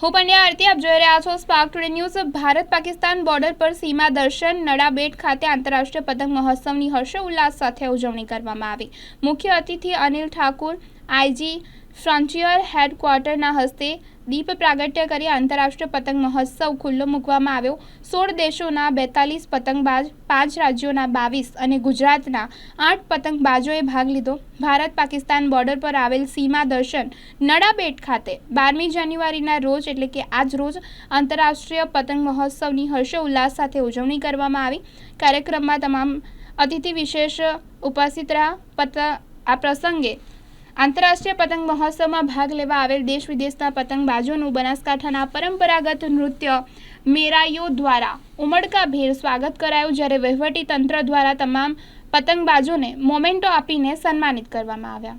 હું પંડ્યા આરતી આપ જોઈ રહ્યા છો Spark Today News Bharat Pakistan border પર સીમા દર્શન નડાબેટ ખાતે આંતરરાષ્ટ્રીય પતંગ મહોત્સવની હર્ષ ઉલ્લાસ સાથે ઉજવણી કરવામાં આવી. મુખ્ય અતિથિ અનિલ ઠાકુર, આઈજી ફ્રન્ટિયર હેડક્વાર્ટરના હસ્તે દીપ પ્રાગટ્ય કરી આંતરરાષ્ટ્રીય પતંગ મહોત્સવ ખુલ્લો મૂકવામાં આવ્યો. સોળ દેશોના બેતાલીસ પતંગબાજ, પાંચ રાજ્યોના બાવીસ અને ગુજરાતના આઠ પતંગબાજોએ ભાગ લીધો. ભારત પાકિસ્તાન બોર્ડર પર આવેલ સીમા દર્શન નડાબેટ ખાતે બારમી જાન્યુઆરીના રોજ એટલે કે આજ રોજ આંતરરાષ્ટ્રીય પતંગ મહોત્સવની હર્ષોલ્લાસ સાથે ઉજવણી કરવામાં આવી. કાર્યક્રમમાં તમામ અતિથિ વિશેષ ઉપસ્થિત રહ્યા. પત, આ પ્રસંગે આંતરરાષ્ટ્રીય પતંગ મહોત્સવમાં ભાગ લેવા આવેલ દેશ વિદેશના પતંગબાજોનું બનાસકાંઠાના પરંપરાગત નૃત્ય મેરાઈઓ દ્વારા ઉમળકાભેર સ્વાગત કરાયું, જ્યારે વહીવટી તંત્ર દ્વારા તમામ પતંગબાજોને મોમેન્ટો આપીને સન્માનિત કરવામાં આવ્યા.